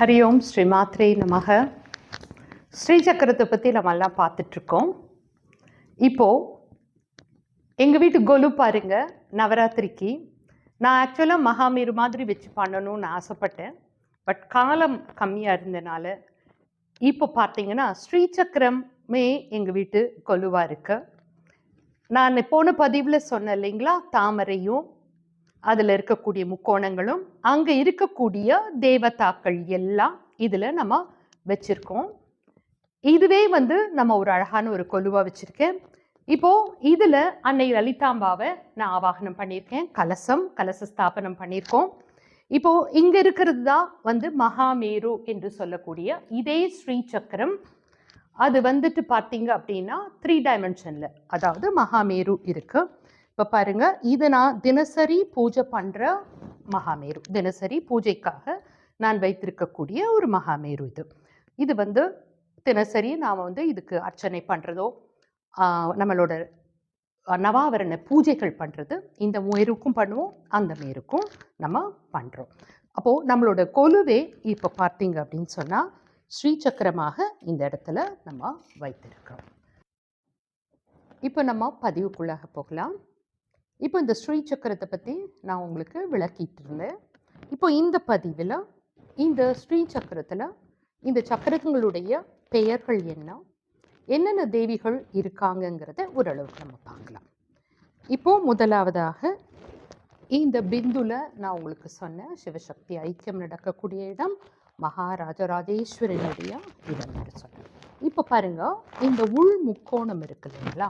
ஹரி ஓம் ஸ்ரீ மாத்ரே நமக ஸ்ரீ சக்கரத்தை பற்றி நம்ம எல்லாம் பார்த்துட்ருக்கோம் இப்போது எங்கள் வீட்டு கொலு பாருங்க நவராத்திரிக்கு நான் ஆக்சுவலாக மகாமீர் மாதிரி வச்சு பண்ணணும்னு ஆசைப்பட்டேன் பட் காலம் கம்மியாக இருந்தனால இப்போ பார்த்தீங்கன்னா ஸ்ரீ சக்கரமே எங்கள் வீட்டு கொலுவாக இருக்கு. நான் போன பதிவில் சொன்னேன் இல்லைங்களா தாமரையும் அதில் இருக்கக்கூடிய முக்கோணங்களும் அங்கே இருக்கக்கூடிய தேவதாக்கள் எல்லாம் இதில் நம்ம வச்சுருக்கோம். இதுவே வந்து நம்ம ஒரு அழகான ஒரு கொலுவாக வச்சுருக்கேன். இப்போது இதில் அன்னை லலிதாம்பாவை நான் ஆவாகனம் பண்ணியிருக்கேன். கலசம் கலச ஸ்தாபனம் பண்ணியிருக்கோம். இப்போது இங்கே இருக்கிறது தான் வந்து மகாமேரு என்று சொல்லக்கூடிய இதே ஸ்ரீ சக்கரம் அது வந்துட்டு பார்த்தீங்க அப்படின்னா த்ரீ டைமென்ஷனில் அதாவது மகாமேரு இருக்குது இப்போ பாருங்க இது நான் தினசரி பூஜை பண்ணுற மகாமேரு. தினசரி பூஜைக்காக நான் வைத்திருக்கக்கூடிய ஒரு மகாமேரு இது. இது வந்து தினசரி நாம் வந்து இதுக்கு அர்ச்சனை பண்ணுறதோ நம்மளோட நவாவரண பூஜைகள் பண்ணுறது இந்த மேருக்கும் பண்ணுவோம் அந்த மேருக்கும் நம்ம பண்ணுறோம் அப்போது நம்மளோட கொலுவே இப்போ பார்த்தீங்க அப்படின்னு சொன்னால் ஸ்ரீ சக்கரமாக இந்த இடத்துல நம்ம வைத்திருக்கிறோம். இப்போ நம்ம பதிவுக்குள்ளாக போகலாம். இப்போ இந்த ஸ்ரீ சக்கரத்தை பற்றி நான் உங்களுக்கு விளக்கிட்டு இருந்தேன் இப்போ இந்த பதிவில் இந்த ஸ்ரீ சக்கரத்தில் இந்த சக்கரங்களுடைய பெயர்கள் என்ன? என்னென்ன தேவிகள் இருக்காங்கங்கிறத ஓரளவுக்கு நம்ம பார்க்கலாம். இப்போ முதலாவதாக இந்த பிந்துல நான் உங்களுக்கு சொன்னேன் சிவசக்தி ஐக்கியம் நடக்கக்கூடிய இடம் மகாராஜராஜேஸ்வரனுடைய இடம் சொன்னேன். இப்போ பாருங்க இந்த உள் முக்கோணம் இருக்கு இல்லைங்களா?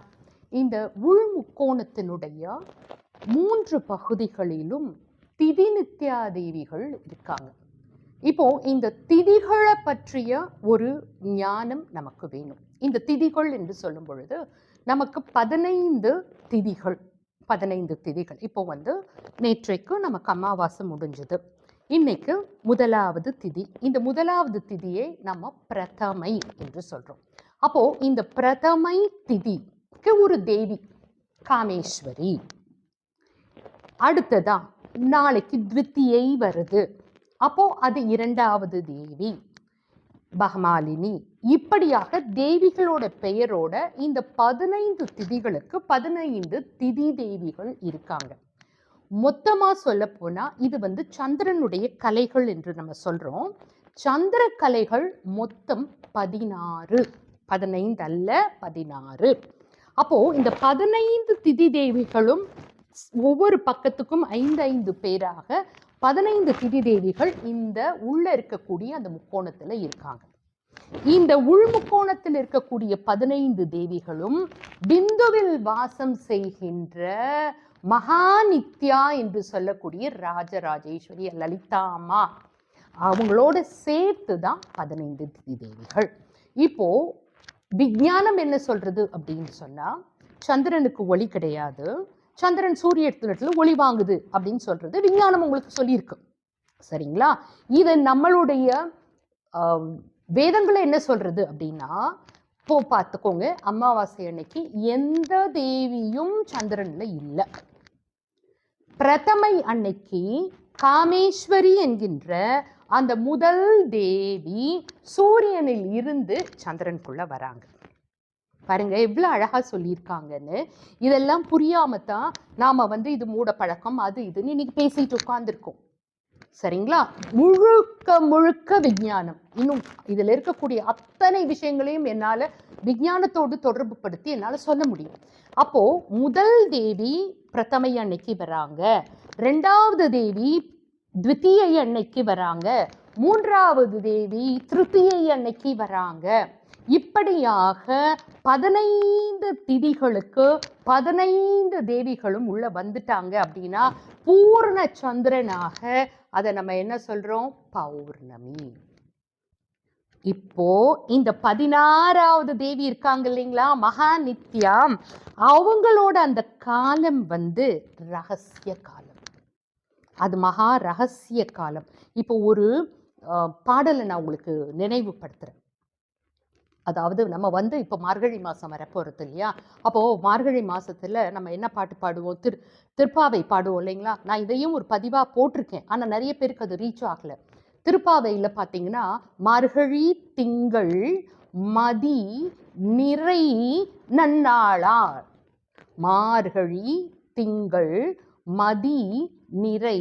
இந்த உள்முக்கோணத்தினுடைய மூன்று பகுதிகளிலும் திதி நித்யா தேவிகள் இருக்காங்க. இப்போ இந்த திதிகளை பற்றிய ஒரு ஞானம் நமக்கு வேணும். இந்த திதிகள் என்று சொல்லும் பொழுது நமக்கு பதினைந்து திதிகள் பதினைந்து திதிகள். இப்போ வந்து நேற்றைக்கு நமக்கு அமாவாசை முடிஞ்சது. இன்னைக்கு முதலாவது திதி. இந்த முதலாவது திதியை நம்ம பிரதமை என்று சொல்றோம். அப்போ இந்த பிரதமை திதி ஒரு தேவி காமேஸ்வரி. அடுத்ததா நாளைக்கு த்வித்தியை வருது. அப்போ அது இரண்டாவது தேவி பகமாலினி. இப்படியாக தேவிகளோட பெயரோட இந்த பதினைந்து திதிகளுக்கு பதினைந்து திதி தேவிகள் இருக்காங்க. மொத்தமாக சொல்ல போனால் இது வந்து சந்திரனுடைய கலைகள் என்று நம்ம சொல்கிறோம் சந்திர கலைகள் மொத்தம் பதினாறு பதினைந்து அல்ல பதினாறு. அப்போ இந்த பதினைந்து திதி தேவிகளும் ஒவ்வொரு பக்கத்துக்கும் ஐந்து ஐந்து பேராக பதினைந்து திதி தேவிகள் இந்த உள்ள இருக்கக்கூடிய அந்த முக்கோணத்துல இருக்காங்க. இந்த உள் முக்கோணத்தில் இருக்கக்கூடிய பதினைந்து தேவிகளும் பிந்துவில் வாசம் செய்கின்ற மகாநித்யா என்று சொல்லக்கூடிய ராஜராஜேஸ்வரி லலிதாமா அவங்களோட சேர்த்து தான் பதினைந்து திதி தேவிகள். இப்போ விஞ்ஞானம் என்ன சொல்றது அப்படின்னு சொன்னா சந்திரனுக்கு ஒளி கிடையாது. சந்திரன் சூரிய இடத்துல ஒளி வாங்குது அப்படின்னு சொல்றது விஞ்ஞானம் உங்களுக்கு சொல்லியிருக்கு. சரிங்களா? இது நம்மளுடைய வேதங்களை என்ன சொல்றது அப்படின்னா இப்போ பார்த்துக்கோங்க. அமாவாசை அன்னைக்கு எந்த தேவியும் சந்திரன்ல இல்லை. பிரதமை அன்னைக்கு காமேஸ்வரி என்கின்ற அந்த முதல் தேவி சூரியனில் இருந்து சந்திரனுக்குள்ள வராங்க. பாருங்க எவ்வளோ அழகாக சொல்லியிருக்காங்கன்னு. இதெல்லாம் புரியாம தான் நாம் வந்து இது மூட பழக்கம் அது இதுன்னு இன்னைக்கு பேசிட்டு உட்காந்துருக்கோம் சரிங்களா? முழுக்க முழுக்க விஞ்ஞானம். இன்னும் இதில் இருக்கக்கூடிய அத்தனை விஷயங்களையும் என்னால் விஞ்ஞானத்தோடு தொடர்பு படுத்தி என்னால் சொல்ல முடியும். அப்போ முதல் தேவி பிரதமை அன்னைக்கு வராங்க. ரெண்டாவது தேவி த்வித்தீய அன்னைக்கு வராங்க. மூன்றாவது தேவி திருத்தியை அன்னைக்கு வராங்க. இப்படியாக பதினைந்து திதிகளுக்கு பதினைந்து தேவிகளும் உள்ள வந்துட்டாங்க அப்படின்னா பூர்ண சந்திரனாக அதை நம்ம என்ன சொல்றோம்? பௌர்ணமி. இப்போ இந்த பதினாறாவது தேவி இருக்காங்க இல்லைங்களா? மகா நித்யாம் அவங்களோட அந்த காலம் வந்து ரகசிய காலம். அது மகா ரகசிய காலம். இப்போ ஒரு பாடலை நான் உங்களுக்கு நினைவுபடுத்துகிறேன் அதாவது நம்ம வந்து இப்போ மார்கழி மாதம் வரப்போகிறது இல்லையா? அப்போது மார்கழி மாதத்தில் நம்ம என்ன பாட்டு பாடுவோம்? திரு திருப்பாவை பாடுவோம் இல்லைங்களா? நான் இதையும் ஒரு பதிவாக போட்டிருக்கேன். ஆனால் நிறைய பேருக்கு அது ரீச் ஆகலை. திருப்பாவையில் பார்த்தீங்கன்னா மார்கழி திங்கள் மதி நிறை நன்னாளார். மார்கழி திங்கள் மதி நிறை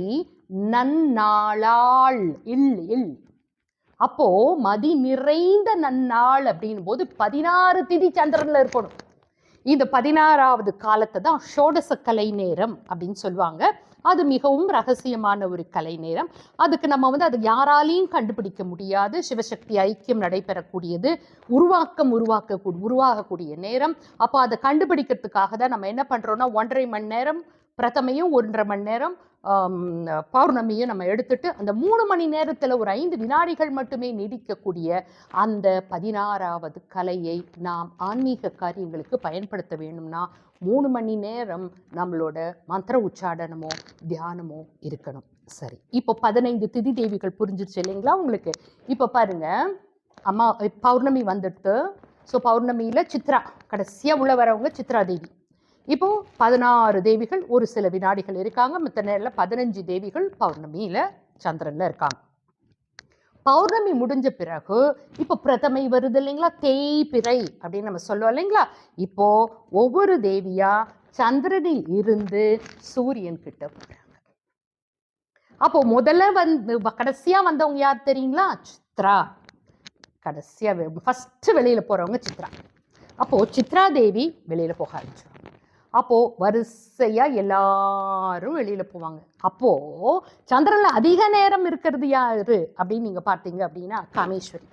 நன்னாளாள். இல் இல். அப்போ மதி நிறைந்த நன்னாள் அப்படின் போது பதினாறு திதி சந்திரன்ல இருக்கணும். இந்த பதினாறாவது காலத்தை தான் ஷோடச கலை நேரம் அப்படின்னு சொல்லுவாங்க. அது மிகவும் ரகசியமான ஒரு கலை நேரம். அதுக்கு நம்ம வந்து அது யாராலையும் கண்டுபிடிக்க முடியாது. சிவசக்தி ஐக்கியம் நடைபெறக்கூடியது உருவாக்கம் உருவாக்க உருவாகக்கூடிய நேரம். அப்போ அதை கண்டுபிடிக்கிறதுக்காக தான் நம்ம என்ன பண்ணுறோம்னா ஒன்றரை மணி நேரம் பிரதமையும் ஒன்றரை மணி நேரம் பௌர்ணமியும் நம்ம எடுத்துட்டு அந்த மூணு மணி நேரத்தில் ஒரு ஐந்து வினாடிகள் மட்டுமே நீடிக்கக்கூடிய அந்த பதினாறாவது கலையை நாம் ஆன்மீக காரியங்களுக்கு பயன்படுத்த வேணும்னா மூணு மணி நேரம் நம்மளோட மந்திர உச்சாடனமோ தியானமோ இருக்கணும். சரி இப்போ பதினைந்து திதி தேவிகள் புரிஞ்சிருச்சு இல்லைங்களா உங்களுக்கு? இப்போ பாருங்க அம்மா பௌர்ணமி வந்துட்டு ஸோ பௌர்ணமியில் சித்ரா கடைசியாக உள்ள வரவங்க சித்ரா தேவி. இப்போ பதினாறு தேவிகள் ஒரு சில வினாடிகள் இருக்காங்க. மற்ற நேரில் பதினஞ்சு தேவிகள் பௌர்ணமியில் சந்திரனில் இருக்காங்க. பௌர்ணமி முடிஞ்ச பிறகு இப்போ பிரதமை வருது இல்லைங்களா? தேய்பிறை அப்படின்னு நம்ம சொல்லுவோம் இல்லைங்களா? இப்போ ஒவ்வொரு தேவியா சந்திரனில் இருந்து சூரியன் கிட்ட போறாங்க. அப்போ முதல்ல வந்து கடைசியா வந்தவங்க யார் தெரியுங்களா? சித்ரா. கடைசியா ஃபர்ஸ்ட் வெளியில போறவங்க சித்ரா. அப்போ சித்ரா தேவி வெளியில போக ஆரம்பிச்சு அப்போ வரிசையா எல்லாரும் வெளியில போவாங்க. அப்போது சந்திரன்ல அதிக நேரம் இருக்கிறது யாரு? அப்படின்னு நீங்கள் பார்த்தீங்க அப்படின்னா காமேஸ்வரி.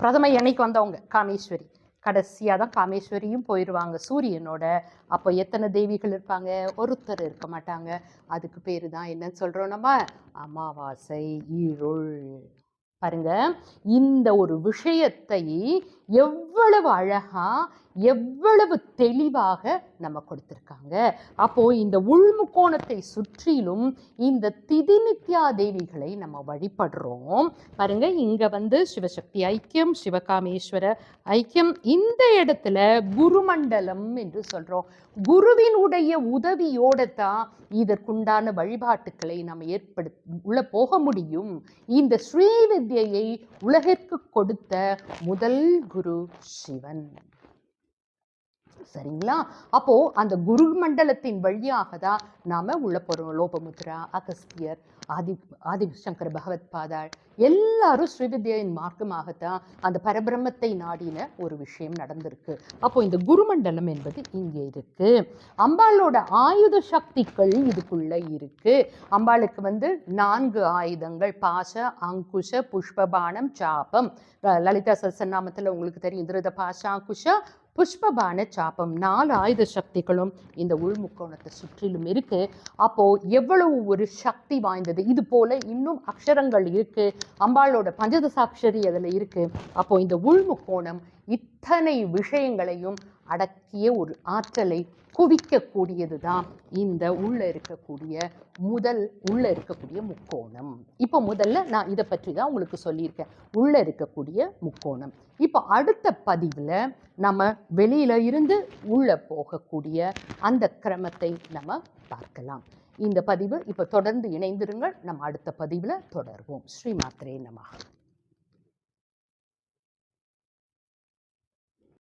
பிரதம என்னைக்கு வந்தவங்க காமேஸ்வரி. கடைசியாக தான் காமேஸ்வரியும் போயிடுவாங்க சூரியனோட. அப்போ எத்தனை தெய்விகள் இருப்பாங்க? ஒருத்தர் இருக்க மாட்டாங்க. அதுக்கு பேர் தான் என்னன்னு சொல்கிறோம் நம்ம. அமாவாசை இருள். பாருங்க இந்த ஒரு விஷயத்தை எவ்வளவு அழகா எவ்வளவு தெளிவாக நம்ம கொடுத்துருக்காங்க. அப்போ இந்த உள்முக்கோணத்தை சுற்றிலும் இந்த திதிநித்யா தேவிகளை நம்ம வழிபடுறோம். பாருங்க இங்க வந்து சிவசக்தி ஐக்கியம் சிவகாமேஸ்வர ஐக்கியம். இந்த இடத்துல குருமண்டலம் என்று சொல்றோம். குருவினுடைய உதவியோட தான் இதற்குண்டான வழிபாட்டுக்களை நம்ம ஏற்படு உள்ள போக முடியும். இந்த ஸ்ரீ ஸ்ரீவித்யை உலகிற்கு கொடுத்த முதல் குரு சிவன். சரிங்களா? அப்போ அந்த குரு மண்டலத்தின் வழியாக தான் நாம உள்ள போறோம். லோபமுத்ரா அகஸ்தியர் ஆதி சங்கர் பகவத் பாதாள் எல்லாரும் ஸ்ரீவித்யின் மார்க்கமாகத்தான் அந்த பரபிரம்மத்தை நாடின ஒரு விஷயம் நடந்திருக்கு. அப்போ இந்த குருமண்டலம் என்பது இங்கே இருக்கு. அம்பாளோட ஆயுத சக்திகள் இதுக்குள்ள இருக்கு. அம்பாளுக்கு வந்து நான்கு ஆயுதங்கள் பாச அங்குஷ புஷ்பபானம் சாபம். லலிதா சசநாமத்தில் உங்களுக்கு தெரியும். திருத பாச அங்குஷ புஷ்பபான சாபம் நாலு ஆயுத சக்திகளும் இந்த உள்முக்கோணத்தை சுற்றிலும் இருக்கு. அப்போ எவ்வளவு ஒரு சக்தி வாய்ந்தது. இது போல இன்னும் அக்ஷரங்கள் இருக்கு. அம்பாளோட பஞ்சதசாட்சரி அதில் இருக்கு. அப்போ இந்த உள்முக்கோணம் இத்தனை விஷயங்களையும் அடக்கிய ஒரு ஆற்றலை குவிக்கக்கூடியது தான் இந்த உள்ள இருக்கக்கூடிய முதல் உள்ள இருக்கக்கூடிய முக்கோணம். இப்போ முதல்ல நான் இதை பற்றி தான் உங்களுக்கு சொல்லியிருக்கேன். உள்ள இருக்கக்கூடிய முக்கோணம். இப்போ அடுத்த பதிவில் நம்ம வெளியில இருந்து உள்ளே போகக்கூடிய அந்த கிரமத்தை நம்ம பார்க்கலாம். இந்த பதிவு இப்போ தொடர்ந்து இணைந்திருங்கள். நம்ம அடுத்த பதிவில் தொடர்வோம். ஸ்ரீ நமகா